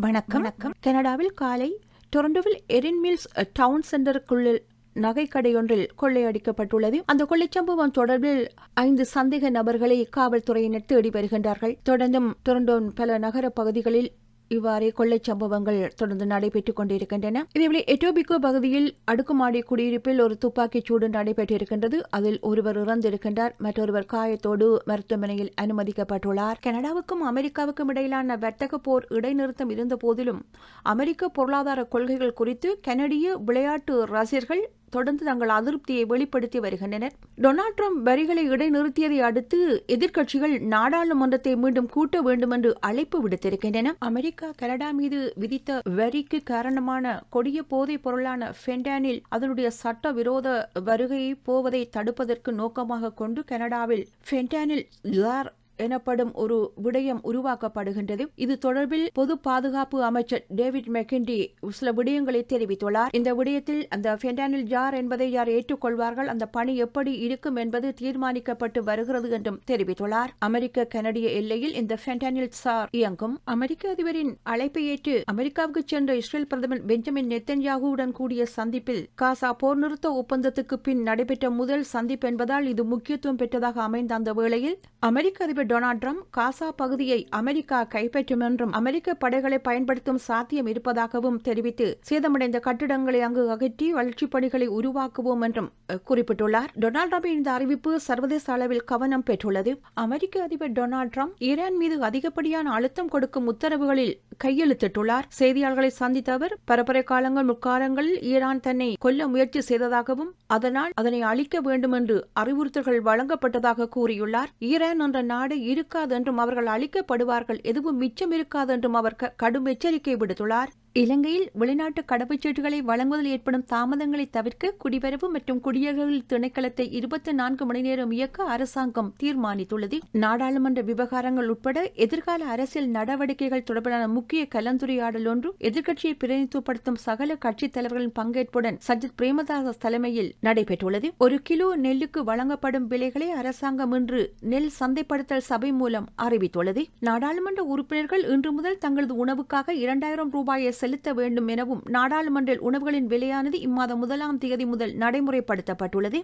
வணக்கம். வணக்கம். கனடாவில் காலை டொரண்டோவில் எரின் மில்ஸ் டவுன் சென்டருக்குள்ளில் நகைக்கடையொன்றில் கொள்ளையடிக்கப்பட்டுள்ளது. அந்த கொள்ளைச் சம்பவம் தொடர்பில் ஐந்து சந்தேக நபர்களை காவல்துறையினர் தேடி வருகின்றார்கள் தொடர்ந்தும் டொரண்டோ பல நகர பகுதிகளில் இவ்வாறே கொள்ளைச் சம்பவங்கள் தொடர்ந்து நடைபெற்றுக் கொண்டிருக்கின்றன. இதேவேளை எட்டோபிகோ பகுதியில் அடுக்குமாடி குடியிருப்பில் ஒரு துப்பாக்கிச் சூடு நடைபெற்றிருக்கின்றது. அதில் ஒருவர் இறந்திருக்கின்றார். மற்றொருவர் காயத்தோடு மருத்துவமனையில் அனுமதிக்கப்பட்டுள்ளார். கனடாவுக்கும் அமெரிக்காவுக்கும் இடையிலான வர்த்தக போர் இடைநிறுத்தம் இருந்த போதிலும் அமெரிக்க பொருளாதார கொள்கைகள் குறித்து கனடிய விளையாட்டு ரசிகர்கள் தொடர்ந்து தங்கள் அதிருப்தியை வெளிப்படுத்தி வருகின்றனர். டொனால்ட் ட்ரம்ப் வரிகளை இடைநிறுத்தியதை அடுத்து எதிர்க்கட்சிகள் நாடாளுமன்றத்தை மீண்டும் கூட்ட வேண்டும் என்று அழைப்பு விடுத்திருக்கின்றன. அமெரிக்கா கனடா மீது விதித்த வரிக்கு காரணமான கொடிய போதைப் பொருளான ஃபென்டானில் அதனுடைய சட்ட விரோத வருகையை போவதை தடுப்பதற்கு நோக்கமாக கொண்டு கனடாவில் ஃபென்டானில் லார் எனப்படும் ஒரு விடயம் உருவாக்கப்படுகின்றது. இது தொடர்பில் பொது பாதுகாப்பு அமைச்சர் டேவிட் மெக்கிண்டி சில விடயங்களை தெரிவித்துள்ளார். இந்த விடயத்தில் அந்த ஃபென்டானில் ஜார் என்பதை யார் ஏற்றுக்கொள்வார்கள்? அந்த பணி எப்படி இருக்கும் என்பது தீர்மானிக்கப்பட்டு வருகிறது என்றும் தெரிவித்துள்ளார். அமெரிக்க கனடிய எல்லையில் இந்த ஃபென்டானில் சார் இயங்கும். அமெரிக்க அதிபரின் அழைப்பை ஏற்று அமெரிக்காவுக்கு சென்ற இஸ்ரேல் பிரதமர் பெஞ்சமின் நெத்தன்யாகுவுடன் கூடிய சந்திப்பில் காசா போர் நிறுத்த ஒப்பந்தத்துக்கு பின் நடைபெற்ற முதல் சந்திப்பு என்பதால் இது முக்கியத்துவம் பெற்றதாக அமைந்த அந்த வேளையில் அமெரிக்க அதிபர் டொனால்ட் ட்ரம்ப் காசா பகுதியை அமெரிக்கா கைப்பற்றும் என்றும் அமெரிக்க படைகளை பயன்படுத்தும் சாத்தியம் இருப்பதாகவும் தெரிவித்து சேதமடைந்த கட்டிடங்களை அங்கு அகற்றி வளர்ச்சிப் பணிகளை உருவாக்குவோம் என்றும் குறிப்பிட்டுள்ளார். டொனால்ட் ட்ரம்பின் இந்த அறிவிப்பு சர்வதேச அளவில் கவனம் பெற்றுள்ளது. அமெரிக்க அதிபர் டொனால்ட் ட்ரம்ப் ஈரான் மீது அதிகப்படியான அழுத்தம் கொடுக்கும் உத்தரவுகளில் கையெழுத்திட்டுள்ளார். செய்தியாளர்களை சந்தித்த அவர் பரபரை காலங்கள் முற்காலங்களில் ஈரான் தன்னை கொல்ல முயற்சி செய்ததாகவும் அதனால் அதனை அழிக்க வேண்டும் என்று அறிவுறுத்தல்கள் வழங்கப்பட்டதாக கூறியுள்ளார். ஈரான் என்ற நாடு இருக்காது என்றும் அவர்கள் அழிக்கப்படுவார்கள் எதுவும் மிச்சம் இருக்காது என்றும் அவர் கடும் எச்சரிக்கை விடுத்துள்ளார். இலங்கையில் வெளிநாட்டு கடவுச்சீட்டுகளை வழங்குவதில் ஏற்படும் தாமதங்களை தவிர்க்க குடிவரவு மற்றும் குடியேறல் திணைக்களத்தை இருபத்தி நான்கு மணி நேரம் இயக்க அரசாங்கம் தீர்மானித்துள்ளது. நாடாளுமன்ற விவகாரங்கள் உட்பட எதிர்கால அரசியல் நடவடிக்கைகள் தொடர்பான முக்கிய கலந்துரையாடல் ஒன்று எதிர்க்கட்சியை பிரதிநிதித்துவப்படுத்தும் சகல கட்சித் தலைவர்களின் பங்கேற்புடன் சஜித் பிரேமதாஸ் தலைமையில் நடைபெற்றுள்ளது. ஒரு கிலோ நெல்லுக்கு வழங்கப்படும் விலைகளை அரசாங்கம் இன்று நெல் சந்தைப்படுத்தல் சபை மூலம் அறிவித்துள்ளது. நாடாளுமன்ற உறுப்பினர்கள் இன்று முதல் தங்களது உணவுக்காக இரண்டாயிரம் ரூபாயை செலுத்த வேண்டும் எனவும் நாடாளுமன்ற உணவுகளின் விலையானது இம்மாதம் முதலாம் தேதி முதல் நடைமுறைப்படுத்தப்பட்டுள்ளது.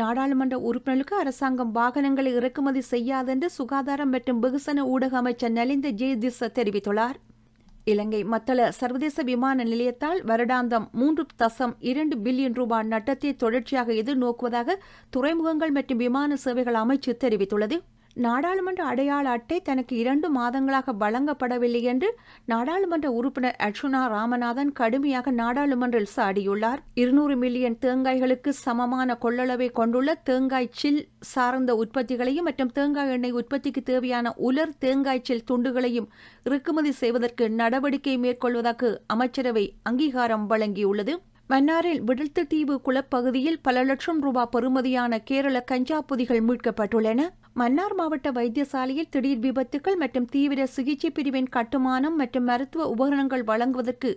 நாடாளுமன்ற உறுப்பினர்களுக்கு அரசாங்கம் வாகனங்களை இறக்குமதி செய்யாதென்று சுகாதாரம் மற்றும் வெகுசன ஊடக அமைச்சர் நலிந்த ஜே திஸ் தெரிவித்துள்ளார். இலங்கை மத்தள சர்வதேச விமான நிலையத்தால் வருடாந்தம் மூன்று தசம் இரண்டு பில்லியன் ரூபாய் நட்டத்தை தொடர்ச்சியாக எதிர்நோக்குவதாக துறைமுகங்கள் மற்றும் விமான சேவைகள் அமைச்சு தெரிவித்துள்ளது. நாடாளுமன்ற அடையாள அட்டை தனக்கு இரண்டு மாதங்களாக வழங்கப்படவில்லை என்று நாடாளுமன்ற உறுப்பினர் அர்ஜுனா ராமநாதன் கடுமையாக நாடாளுமன்றில் சாடியுள்ளார். இருநூறு மில்லியன் தேங்காய்களுக்கு சமமான கொள்ளளவை கொண்டுள்ள தேங்காய் சில் சார்ந்த உற்பத்திகளையும் மற்றும் தேங்காய் எண்ணெய் உற்பத்திக்கு தேவையான உலர் தேங்காய் சில் துண்டுகளையும் இறக்குமதி செய்வதற்கு நடவடிக்கை மேற்கொள்வதற்கு அமைச்சரவை அங்கீகாரம் வழங்கியுள்ளது. மன்னாரில் விடல்த்து தீவு குளப்பகுதியில் பல லட்சம் ரூபாய் பெறுமதியான கேரள கஞ்சா பொதிகள் மீட்கப்பட்டுள்ளன. மன்னார் மாவட்ட வைத்தியசாலையில் திடீர் விபத்துகள் மற்றும் தீவிர சிகிச்சை பிரிவின் கட்டுமானம் மற்றும் மருத்துவ உபகரணங்கள் வழங்குவதற்கு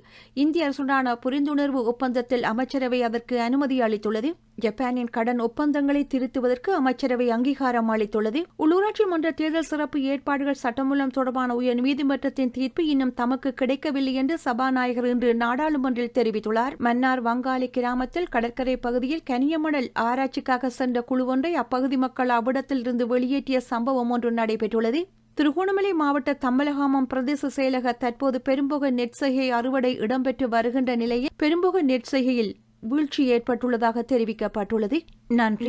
இந்திய அரசுடனான புரிந்துணர்வு ஒப்பந்தத்தில் அமைச்சரவை அதற்கு அனுமதி அளித்துள்ளது. ஜப்பானின் கடன் ஒப்பந்தங்களை திருத்துவதற்கு அமைச்சரவை அங்கீகாரம் அளித்துள்ளது. உள்ளூராட்சி மன்ற தேர்தல் சிறப்பு ஏற்பாடுகள் சட்டமூலம் தொடர்பான உயர் நீதிமன்றத்தின் தீர்ப்பு இன்னும் தமக்கு கிடைக்கவில்லை என்று சபாநாயகர் இன்று நாடாளுமன்றில் தெரிவித்துள்ளார். மன்னார் வங்காளி கிராமத்தில் கடற்கரை பகுதியில் கனியமணல் ஆராய்ச்சிக்காக சென்ற குழு ஒன்றை அப்பகுதி மக்கள் அவ்விடத்தில் இருந்து வெளியேற்றிய சம்பவம் ஒன்று நடைபெற்றுள்ளது. திருகோணமலை மாவட்ட தம்பலகாமம் பிரதேச செயலக தற்போது பெரும்புக நெற்செய்கை அறுவடை இடம்பெற்று வருகின்ற நிலையில் பெரும்புக நெற்செய்கையில் வீழ்ச்சி ஏற்பட்டுள்ளதாக தெரிவிக்கப்பட்டுள்ளது. நன்றி.